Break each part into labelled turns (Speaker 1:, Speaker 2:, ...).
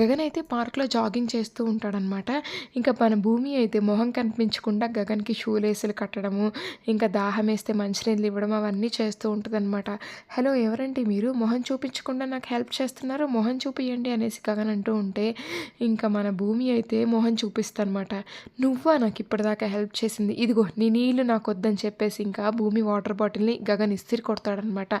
Speaker 1: గగన్ అయితే పార్క్లో జాగింగ్ చేస్తూ ఉంటాడనమాట. ఇంకా మన భూమి అయితే మొహం కనిపించకుండా గగన్కి షూలేసులు కట్టడము ఇంకా దాహం వేస్తే మంచినీళ్ళు ఇవ్వడం అవన్నీ చేస్తూ ఉంటుందన్నమాట హలో ఎవరండి మీరు? మొహం చూపించకుండా నాకు హెల్ప్ చేస్తున్నారు? మొహం చూపియండి అనేసి గగన్ అంటూ ఉంటే ఇంకా మన భూమి అయితే మొహం చూపిస్తానమాట నువ్వా నాకు ఇప్పటిదాకా హెల్ప్ చేసింది? ఇదిగో నీ నీళ్ళు నాకు వద్దని చెప్పేసి ఇంకా భూమి వాటర్ బాటిల్ని గగన్ ఇస్తిరి కొడతాడనమాట.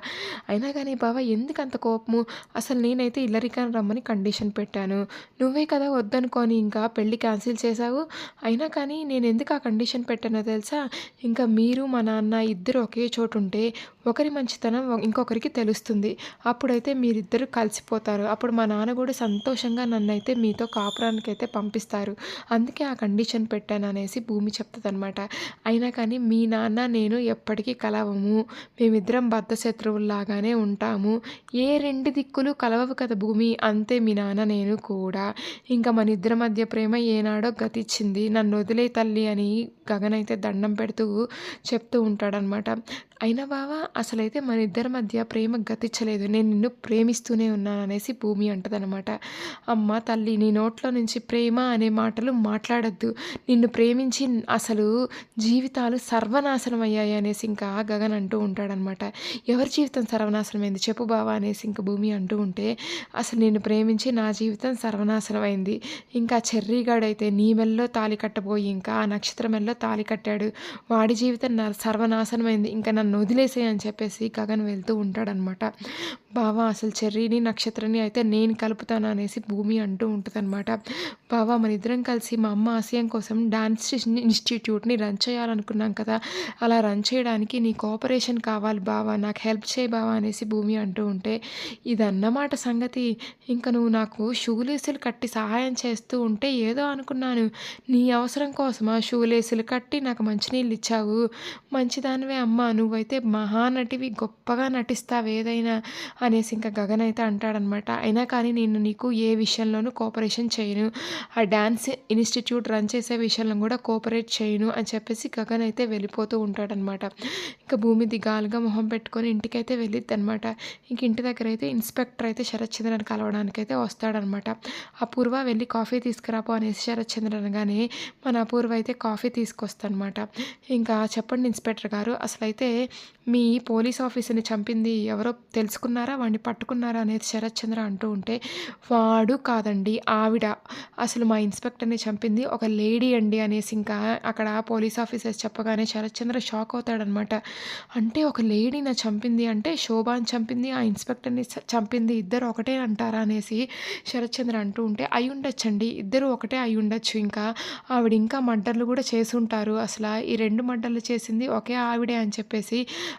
Speaker 1: అయినా కానీ బాబా ఎందుకు అంత కోపము? అసలు నేనైతే ఇల్లరికాని రమ్మని కండిషన్ పెట్టాను అడిగాను నువ్వే కదా వద్దనుకొని ఇంకా పెళ్ళి క్యాన్సిల్ చేశావు. అయినా కానీ నేను ఎందుకు ఆ కండిషన్ పెట్టానో తెలుసా? ఇంకా మీరు మా నాన్న ఇద్దరు ఒకే చోటు ఉంటే ఒకరి మంచితనం ఇంకొకరికి తెలుస్తుంది. అప్పుడైతే మీరిద్దరు కలిసిపోతారు. అప్పుడు మా నాన్న కూడా సంతోషంగా నన్ను అయితే మీతో కాపురానికి అయితే పంపిస్తారు. అందుకే ఆ కండిషన్ పెట్టాను అనేసి భూమి చెప్తుందనమాట అయినా కానీ మీ నాన్న నేను ఎప్పటికీ కలవము. మేమిద్దరం బద్ద శత్రువుల్లాగానే ఉంటాము. ఏ రెండు దిక్కులు కలవవు కదా భూమి. అంతే మీ నాన్న నేను కూడా ఇంకా మన ఇద్దరి మధ్య ప్రేమ ఏనాడో గతిచ్చింది నన్ను వదిలే తల్లి అని గగన్ అయితే దండం పెడుతూ చెప్తూ ఉంటాడనమాట అయినా బావా అసలైతే మన ఇద్దరి మధ్య ప్రేమ గతించలేదు. నేను నిన్ను ప్రేమిస్తూనే ఉన్నాను అనేసి భూమి అంటదనమాట. అమ్మ తల్లి నీ నోట్లో నుంచి ప్రేమ అనే మాటలు మాట్లాడద్దు. నిన్ను ప్రేమించి అసలు జీవితాలు సర్వనాశనం అయ్యాయి అనేసి ఇంకా గగన్ అంటూ ఉంటాడనమాట. ఎవరి జీవితం సర్వనాశనమైంది చెప్పు బావా అనేసి ఇంకా భూమి అంటూ ఉంటే అసలు నిన్ను ప్రేమించి నా జీవితం సర్వనాశనం అయింది ఇంకా చెర్రీగాడైతే నీ మెల్లో తాలి కట్టబోయి ఇంకా ఆ నక్షత్రం మెల్లో తాలి కట్టాడు. వాడి జీవితం సర్వనాశనమైంది. ఇంకా నన్ను వదిలేసేయని చెప్పేసి గగన్ వెళ్తూ ఉంటాడనమాట బావా అసలు చెర్రీని నక్షత్రాన్ని అయితే నేను కలుపుతాను అనేసి భూమి అంటూ ఉంటుందన్నమాట. బావా మన ఇద్దరం కలిసి మా అమ్మ ఆశయం కోసం డాన్స్ ఇన్స్టిట్యూట్ని రన్ చేయాలనుకున్నాం కదా. అలా రన్ చేయడానికి నీ కోఆపరేషన్ కావాలి బావా నాకు హెల్ప్ చేయి బావా అనేసి భూమి అంటూ ఉంటే ఇదన్నమాట సంగతి. ఇంకా నువ్వు నాకు షూలేసులు కట్టి సహాయం చేస్తూ ఉంటే ఏదో అనుకున్నాను. నీ అవసరం కోసమా షూలేసులు కట్టి నాకు మంచినీళ్ళు ఇచ్చావు. మంచిదానివే అమ్మ నువ్వు నువ్వైతే మహానటివి గొప్పగా నటిస్తావు ఏదైనా. అనేసి ఇంకా గగన్ అయితే అంటాడనమాట అయినా కానీ నేను నీకు ఏ విషయంలోనూ కోఆపరేషన్ చేయను. ఆ డ్యాన్స్ ఇన్స్టిట్యూట్ రన్ చేసే విషయంలో కూడా కోఆపరేట్ చేయను అని చెప్పేసి గగన్ అయితే వెళ్ళిపోతూ ఉంటాడనమాట. ఇంకా భూమి దిగాలుగా మొహం పెట్టుకొని ఇంటికైతే వెళ్ళిద్ది అనమాట ఇంక ఇంటి దగ్గర అయితే ఇన్స్పెక్టర్ అయితే శరత్చంద్రని కలవడానికి అయితే వస్తాడనమాట. అపూర్వ వెళ్ళి కాఫీ తీసుకురాపో అనేసి శరత్చంద్ర అనగానే మన అపూర్వ అయితే కాఫీ తీసుకొస్తానమాట. ఇంకా చెప్పండి ఇన్స్పెక్టర్ గారు అసలు అయితే మీ పోలీస్ ఆఫీసర్ని చంపింది ఎవరో తెలుసుకున్నారా? వాడిని పట్టుకున్నారా అనేది శరత్ చంద్ర అంటూ ఉంటే వాడు కాదండి ఆవిడ. అసలు మా ఇన్స్పెక్టర్ని చంపింది ఒక లేడీ అండి అనేసి ఇంకా అక్కడ పోలీస్ ఆఫీసర్స్ చెప్పగానే శరత్ చంద్ర షాక్ అవుతాడనమాట. అంటే ఒక లేడీని చంపింది అంటే శోభాన్ చంపింది ఆ ఇన్స్పెక్టర్ని చంపింది ఇద్దరు ఒకటే అంటారా అనేసి శరత్ చంద్ర అంటూ ఉంటే అయి ఉండొచ్చండి ఇద్దరు ఒకటే అయి ఉండొచ్చు. ఇంకా ఆవిడ ఇంకా మర్డర్లు కూడా చేసి ఉంటారు అసలు ఈ రెండు మర్డర్లు చేసింది ఒకే ఆవిడే అని చెప్పేసి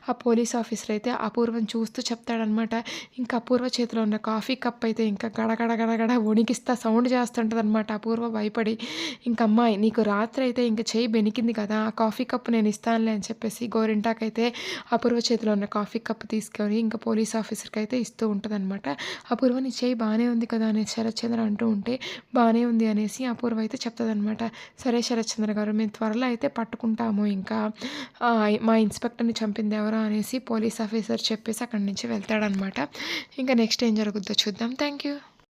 Speaker 1: ఆ పోలీస్ ఆఫీసర్ అయితే అపూర్వం చూస్తూ చెప్తాడనమాట. ఇంకా అపూర్వ చేతిలో ఉన్న కాఫీ కప్ అయితే ఇంకా గడగడ గడగడ వణికిస్తా సౌండ్ చేస్తుంటుంది అనమాట అపూర్వ భయపడి ఇంక అమ్మాయి నీకు రాత్రి అయితే ఇంకా చేయి బెనికింది కదా ఆ కాఫీ కప్ నేను ఇస్తానులే అని చెప్పేసి గోరింటాకైతే అపూర్వ చేతిలో ఉన్న కాఫీ కప్ తీసుకొని ఇంకా పోలీస్ ఆఫీసర్కి అయితే ఇస్తూ ఉంటుంది అనమాట అపూర్వ నీ చేయి బాగానే ఉంది కదా అనేది శరత్చంద్ర అంటూ ఉంటే బాగానే ఉంది అనేసి అపూర్వ అయితే చెప్తుంది సరే శరత్చంద్ర గారు మేము త్వరలో అయితే పట్టుకుంటాము ఇంకా మా ఇన్స్పెక్టర్ని చంపింది ఎవరో అనేసి పోలీస్ ఆఫీసర్ చెప్పేసి అక్కడి నుంచి వెళ్తాడనమాట ఇంకా నెక్స్ట్ ఏం జరుగుద్దో చూద్దాం. Thank you.